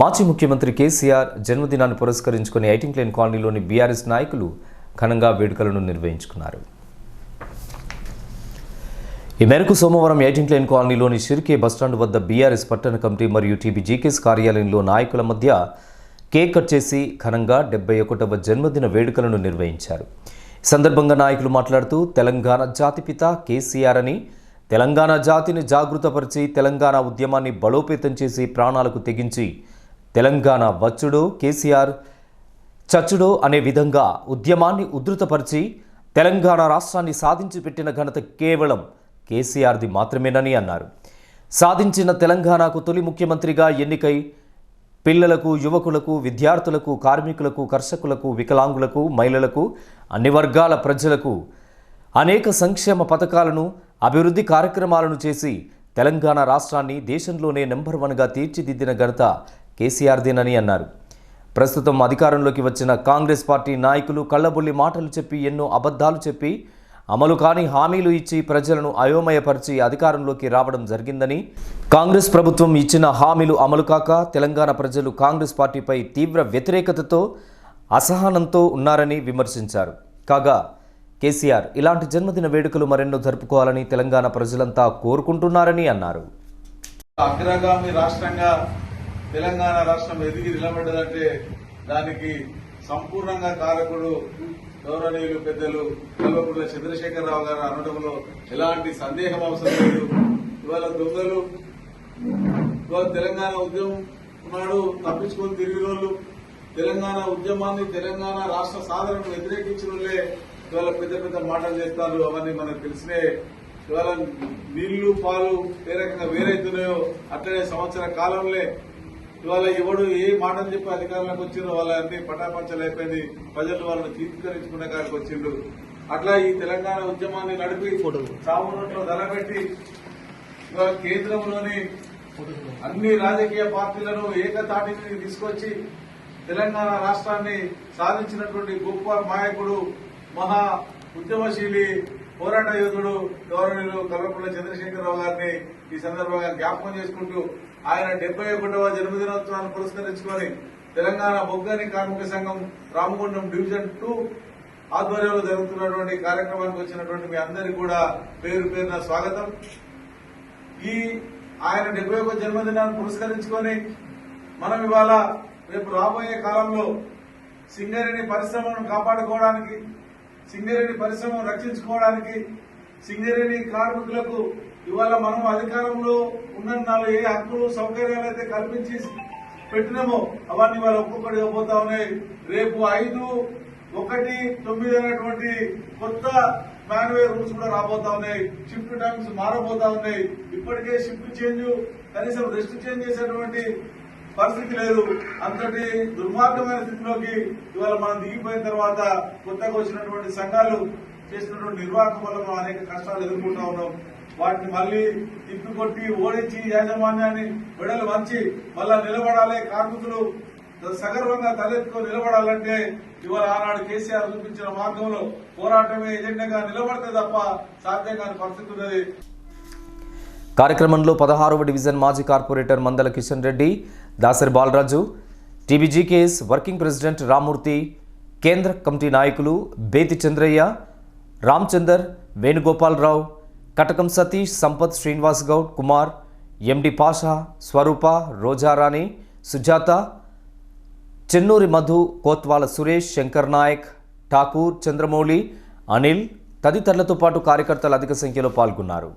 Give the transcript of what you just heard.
మాజీ ముఖ్యమంత్రి కేసీఆర్ జన్మదినాన్ని పురస్కరించుకుని ఐటింగ్లైన్ కాలనీలోని బీఆర్ఎస్ నాయకులు ఘనంగా వేడుకలను నిర్వహించుకున్నారు. ఈ మేరకు సోమవారం ఎయిటింగ్ లైన్ కాలనీలోని షిర్కే బస్టాండ్ వద్ద బీఆర్ఎస్ పట్టణ కమిటీ మరియు టీబీజీకేస్ కార్యాలయంలో నాయకుల మధ్య కేక్ కట్ చేసి ఘనంగా డెబ్బై ఒకటవ జన్మదిన వేడుకలను నిర్వహించారు. ఈ సందర్భంగా నాయకులు మాట్లాడుతూ తెలంగాణ జాతిపిత కేసీఆర్ అని తెలంగాణ జాతిని జాగృతపరిచి తెలంగాణ ఉద్యమాన్ని బలోపేతం చేసి ప్రాణాలకు తెగించి తెలంగాణ వచ్చుడు కేసీఆర్ చచ్చుడో అనే విధంగా ఉద్యమాన్ని ఉధృతపరిచి తెలంగాణ రాష్ట్రాన్ని సాధించి పెట్టిన ఘనత కేవలం కేసీఆర్ది మాత్రమేనని అన్నారు. సాధించిన తెలంగాణకు తొలి ముఖ్యమంత్రిగా ఎన్నికై పిల్లలకు యువకులకు విద్యార్థులకు కార్మికులకు కర్షకులకు వికలాంగులకు మహిళలకు అన్ని వర్గాల ప్రజలకు అనేక సంక్షేమ పథకాలను అభివృద్ధి కార్యక్రమాలను చేసి తెలంగాణ రాష్ట్రాన్ని దేశంలోనే నెంబర్ వన్గా తీర్చిదిద్దిన ఘనత కేసీఆర్దేనని అన్నారు. ప్రస్తుతం అధికారంలోకి వచ్చిన కాంగ్రెస్ పార్టీ నాయకులు కళ్ళబుల్లి మాటలు చెప్పి ఎన్నో అబద్ధాలు చెప్పి అమలు కాని హామీలు ఇచ్చి ప్రజలను అయోమయపరిచి అధికారంలోకి రావడం జరిగిందని కాంగ్రెస్ ప్రభుత్వం ఇచ్చిన హామీలు అమలు కాక తెలంగాణ ప్రజలు కాంగ్రెస్ పార్టీపై తీవ్ర వ్యతిరేకతతో అసహనంతో ఉన్నారని విమర్శించారు. కాగా కేసీఆర్ ఇలాంటి జన్మదిన వేడుకలు మరెన్నో జరుపుకోవాలని తెలంగాణ ప్రజలంతా కోరుకుంటున్నారని అన్నారు. అగ్రగామి రాష్ట్రంగా తెలంగాణ రాష్ట్రం ఎదిగి నిలబడ్డదంటే దానికి సంపూర్ణంగా కారకుడు గౌరవనీయులు పెద్దలు కల్వకుంట్ల చంద్రశేఖరరావు గారు అనడంలో ఎలాంటి సందేహం అవసరం లేదు. ఇవాళ దొంగలు ఇవాళ తెలంగాణ ఉద్యమం నాడు తప్పించుకొని తిరిగిన వాళ్ళు తెలంగాణ ఉద్యమాన్ని తెలంగాణ రాష్ట్ర సాధనను వ్యతిరేకించిన వాళ్ళే ఇవాళ పెద్ద పెద్ద మాటలు చేస్తారు. అవన్నీ మనకు తెలిసినే ఇవాళ నీళ్ళు పాలు ఏ రకంగా వేరైతున్నాయో అట్లనే సంవత్సర కాలంలో ఇవాళ ఎవడు ఏ మాటలు చెప్పి అధికారంలోకి వచ్చిందో వాళ్ళన్ని పటాపంచలు అయిపోయింది. ప్రజలు వాళ్ళని తీర్కరించుకునే కాడికి వచ్చిండు. అట్లా ఈ తెలంగాణ ఉద్యమాన్ని నడిపి చావునట్లో ధరపెట్టి ఇవాళ కేంద్రంలోని అన్ని రాజకీయ పార్టీలను ఏకతాటిని తీసుకొచ్చి తెలంగాణ రాష్ట్రాన్ని సాధించినటువంటి గొప్ప నాయకుడు మహా ఉద్యమశీలి పోరాట యోధుడు గౌరవనీయులు కల్వకుంట్ల చంద్రశేఖరరావు గారిని ఈ సందర్భంగా జ్ఞాపకం చేసుకుంటూ ఆయన డెబ్బై ఒకటవ జన్మదినోత్సవాన్ని పురస్కరించుకొని తెలంగాణ బొగ్గని కార్మిక సంఘం రామగుండం డివిజన్ టూ ఆధ్వర్యంలో జరుగుతున్నటువంటి కార్యక్రమానికి వచ్చినటువంటి మీ అందరికీ కూడా పేరు పేరున స్వాగతం. ఈ ఆయన డెబ్బై ఒక జన్మదినాన్ని పురస్కరించుకొని మనం ఇవాళ రేపు రాబోయే కాలంలో సింగరేణి పరిశ్రమను కాపాడుకోవడానికి సింగరేణి పరిశ్రమను రక్షించుకోవడానికి సింగరేణి కార్మికులకు ఇవాళ మనం అధికారంలో ఉన్న నాలుగు ఏ హక్కులు సౌకర్యాలు అయితే కల్పించి పెట్టినామో అవన్నీ ఇవాళ ఒక్కొక్కటిగా పోతా ఉన్నాయి. రేపు ఐదు ఒకటి తొమ్మిది అనేటువంటి కొత్త మాన్యువల్ రూల్స్ కూడా రాబోతా ఉన్నాయి. షిఫ్ట్ టైమ్స్ మారబోతా ఉన్నాయి. ఇప్పటికే షిఫ్ట్ చేంజ్ కనీసం రెస్ట్ చేంజ్ చేసేటువంటి పరిస్థితి లేదు. అంతటి దుర్మార్గమైన స్థితిలోకి ఇవాళ మనం దిగిపోయిన తర్వాత కొత్తగా వచ్చినటువంటి సంఘాలు చేసినటువంటి నిర్వాహకం వల్ల మనం అనేక కష్టాలు ఎదుర్కొంటా ఉన్నాం. వాటిని మళ్ళీ తిప్పికొట్టి ఓడించి యాజమాన్యాన్ని బిడలు వంచి మళ్ళా నిలబడాలి కార్మికులు సగర్వంగా తలెత్తుకొని నిలబడాలంటే ఇవాళ ఆనాడు కేసీఆర్ చూపించిన మార్గంలో పోరాటమే ఎజెండాగా నిలబడితే తప్ప సాధ్యం కాని పరిస్థితి ఉన్నది. కార్యక్రమంలో పదహారవ డివిజన్ మాజీ corporator Mandala Kishan Reddy Dasari Balaraju TBGKS working president Rammurthy కేంద్ర కమిటీ నాయకులు బేతి చంద్రయ్య రామచందర్ వేణుగోపాలరావు కటకం సతీష్ సంపత్ శ్రీనివాస్ గౌడ్ కుమార్ ఎండి పాషా స్వరూప రోజారాణి సుజాత చెన్నూరి మధు కోత్వాల సురేష్ శంకర్ నాయక్ ఠాకూర్ చంద్రమౌళి అనిల్ తదితరులతో పాటు కార్యకర్తలు అధిక సంఖ్యలో పాల్గొన్నారు.